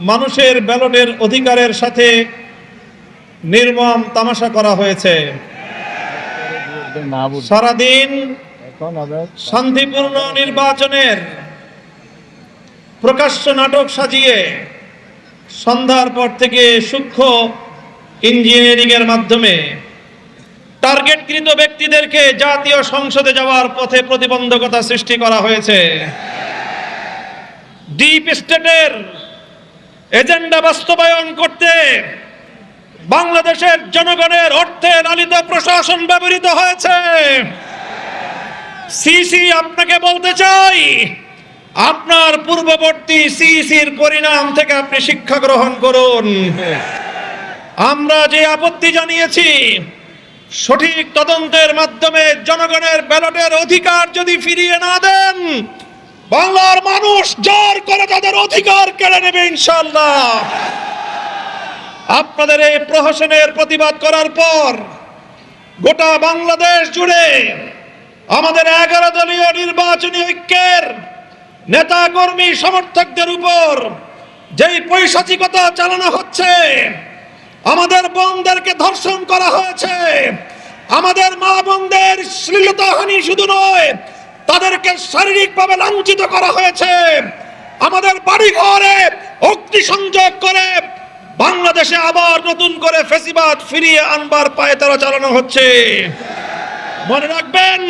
মানুষের ব্যালটের অধিকারের সাথে নির্মম তামাশা করা হয়েছে। সারাদিন শান্তিপূর্ণ নির্বাচনের প্রকাশ্য নাটক সাজিয়ে সন্ধ্যার পর থেকে সূক্ষ্ম ইঞ্জিনিয়ারিং এর মাধ্যমে টার্গেটকৃত ব্যক্তিদেরকে জাতীয় সংসদে যাওয়ার পথে প্রতিবন্ধকতা সৃষ্টি করা হয়েছে। ডিপ স্টেটের এজেন্ডা বাস্তবায়ন করতে বাংলাদেশের জনগণের অর্থে লালিত প্রশাসন ব্যবহৃত হয়েছে। সিসি, আপনাকে বলতে চাই, আপনার পূর্ববর্তী সিসির পরিণাম থেকে আপনি শিক্ষা গ্রহণ করুন। আমরা যে আপত্তি জানিয়েছি, সঠিক তদন্তের মাধ্যমে জনগণের ব্যালটের অধিকার যদি ফিরিয়ে না দেন বাংলার মানুষ জোর করে তাদের অধিকার কেড়ে নেবে ইনশাল্লাহ আপনাদের এই প্রহসনের প্রতিবাদ করার পর গোটা বাংলাদেশ জুড়ে আমাদের এগারো দলীয় নির্বাচনী ঐক্যের নেতা, কর্মী, সমর্থকদের উপর যেই পৈশাচিকতা চালানো হচ্ছে, আমাদের বোনদেরকে ধর্ষণ করা হয়েছে, আমাদের মা বোনদের শ্লীলতাহানি শুধু নয় তাদেরকে শারীরিকভাবে লাঞ্ছিত করা হয়েছে। আমাদের বাড়ি ঘরে অগ্নিসংযোগ করে বাংলাদেশে আবার নতুন করে ফেসিবাদ ফিরিয়ে আনবার পায়ে তারা চালানো হচ্ছে। মনে রাখবেন,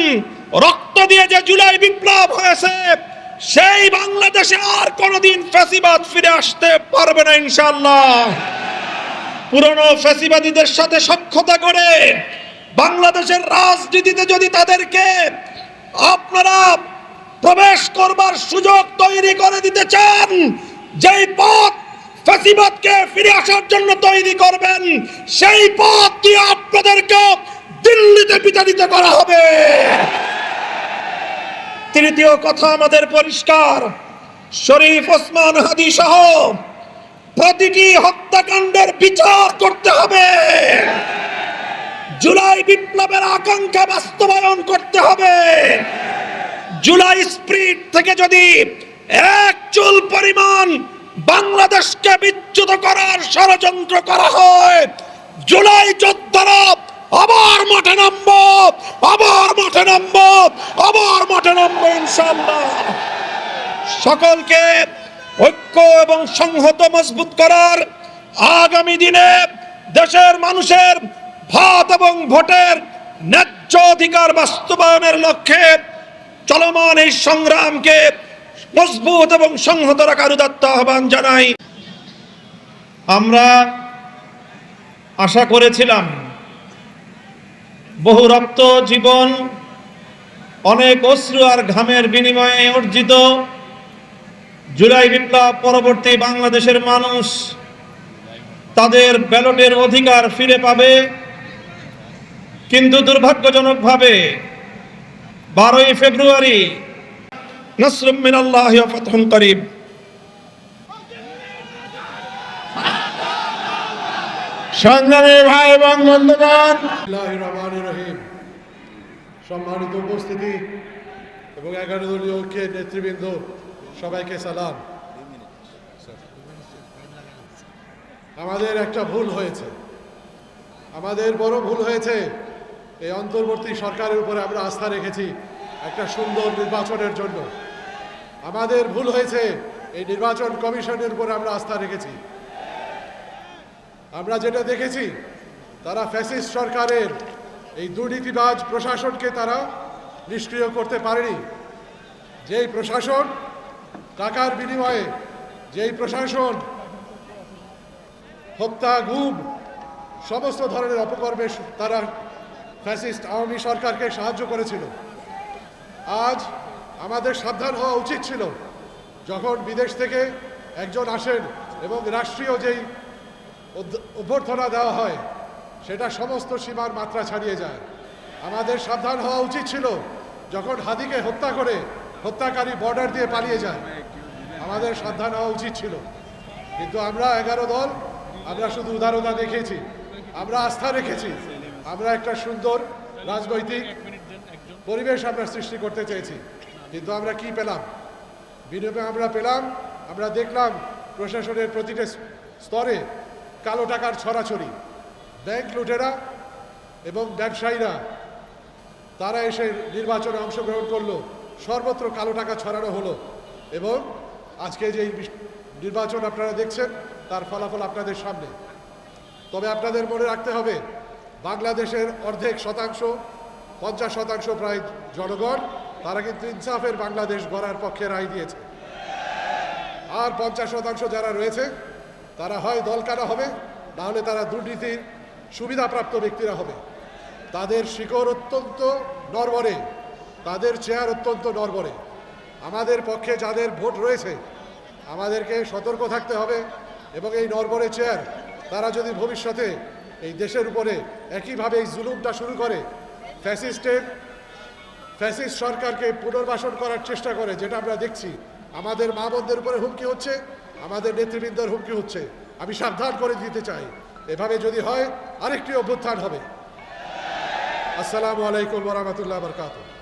রক্ত দিয়ে যে জুলাই বিপ্লব হয়েছে, সেই বাংলাদেশে আর কোনোদিন ফ্যাসিবাদ ফিরে আসতে পারবে না ইনশাল্লাহ পুরনো ফ্যাসিবাদীদের সাথে সক্ষতা করে বাংলাদেশের রাজনীতিতে যদি তাদেরকে আপনারা প্রবেশ করবার সুযোগ তৈরি করে দিতে চান, যেই পথ ফ্যাসিবাদকে ফিরে আসার জন্য তৈরি করবেন, সেই পথ দিয়ে আপনাদেরকে দিল্লিতে বিতাড়িত করা হবে। তৃতীয় কথা আমাদের পরিষ্কার, শরীফ ওসমান হাদি সহ প্রতিটি হত্যাকাণ্ডের বিচার করতে হবে। বিপ্লবের আকাঙ্ক্ষা বাস্তবায়ন করতে হবে। জুলাই স্প্রিট থেকে যদি এক চুল পরিমাণ বাংলাদেশকে বিচ্যুত করার ষড়যন্ত্র করা হয়, জুলাই যোদ্ধারা আবার মাঠে নামবো, আবার মাঠে নামবো, আবার মাঠে নামবো ইনশাল্লাহ সকলকে ঐক্য এবং সংহত মজবুত করার আগামী দিনে দেশের মানুষের ভাত এবং ভোটের ন্যায্য অধিকার বাস্তবায়নের লক্ষ্যে চলমান এই সংগ্রামকে মজবুত এবং সংহত রাখার উদাত্ত আহ্বান জানাই। আমরা আশা করেছিলাম বহু রক্ত জীবন, অনেক অশ্রু আর ঘামের বিনিময়ে অর্জিত জুলাই বিপ্লব পরবর্তী বাংলাদেশের মানুষ তাদের ব্যালটের অধিকার ফিরে পাবে। কিন্তু দুর্ভাগ্যজনকভাবে বারোই ফেব্রুয়ারি নসরুম মিনাল্লাহ ফতহুন করিব। সংগ্রামী ভাই এবং বন্ধুগণ। রহিম। সম্মানিত উপস্থিতি এবং এগারো দলীয় নেতৃবৃন্দ, সবাইকে সালাম। আমাদের একটা ভুল হয়েছে। আমাদের বড় ভুল হয়েছে। এই অন্তর্বর্তী সরকারের উপরে আমরা আস্থা রেখেছি একটা সুন্দর নির্বাচনের জন্য। আমাদের ভুল হয়েছে, এই নির্বাচন কমিশনের উপরে আমরা আস্থা রেখেছি। আমরা যেটা দেখেছি, তারা ফ্যাসিস্ট সরকারের এই দুর্নীতিবাজ প্রশাসনকে তারা নিষ্ক্রিয় করতে পারেনি। যেই প্রশাসন, টাকার বিনিময়ে যেই প্রশাসন হত্যা, গুম, সমস্ত ধরনের অপকর্মে তারা ফ্যাসিস্ট আওয়ামী সরকারকে সাহায্য করেছিল। আজ আমাদের সাবধান হওয়া উচিত ছিল যখন বিদেশ থেকে একজন আসেন এবং রাষ্ট্রীয় যেই অভ্যর্থনা দেওয়া হয়, সেটা সমস্ত সীমার মাত্রা ছাড়িয়ে যায়। আমাদের সাবধান হওয়া উচিত ছিল যখন হাদিকে হত্যা করে হত্যাকারী বর্ডার দিয়ে পালিয়ে যায়। আমাদের সাবধান হওয়া উচিত ছিল। কিন্তু আমরা এগারো দল, আমরা শুধু উদারতা দেখেছি আমরা আস্থা রেখেছি। আমরা একটা সুন্দর রাজনৈতিক পরিবেশ আমরা সৃষ্টি করতে চেয়েছি। কিন্তু আমরা কি পেলাম? বিনিময়ে আমরা পেলাম, আমরা দেখলাম প্রশাসনের প্রতিটা স্তরে কালো টাকার ছড়াছড়ি। ব্যাংক লুটেরা এবং ব্যবসায়ীরা, তারা এসে নির্বাচনে অংশগ্রহণ করল, সর্বত্র কালো টাকা ছড়ানো হলো এবং আজকে যে নির্বাচন আপনারা দেখছেন, তার ফলাফল আপনাদের সামনে। তবে আপনাদের মনে রাখতে হবে বাংলাদেশের অর্ধেক শতাংশ, পঞ্চাশ শতাংশ প্রায় জনগণ, তারা কিন্তু ইনসাফের বাংলাদেশ গড়ার পক্ষে রায় দিয়েছে। আর পঞ্চাশ শতাংশ যারা রয়েছে, তারা হয় দলকানা হবে, নাহলে তারা দুর্নীতির সুবিধাপ্রাপ্ত ব্যক্তিরা হবে। তাদের শিকড় অত্যন্ত নরবরে তাদের চেয়ার অত্যন্ত নরবরে আমাদের পক্ষে যাদের ভোট রয়েছে, আমাদেরকে সতর্ক থাকতে হবে এবং এই নরবরে চেয়ার তারা যদি ভবিষ্যতে এই দেশের উপরে একইভাবে এই জুলুমটা শুরু করে, ফ্যাসিস্টের, ফ্যাসিস্ট সরকারকে পুনর্বাসন করার চেষ্টা করে, যেটা আমরা দেখছি। আমাদের মা বোনদের উপরে হুমকি হচ্ছে, আমাদের নেতৃবৃন্দর হুমকি হচ্ছে। আমি সাবধান করে দিতে চাই। এভাবে যদি হয়, আরেকটি অভ্যুত্থান হবে। আসসালামু আলাইকুম রহমতুল্লাহ বরকাতুহ।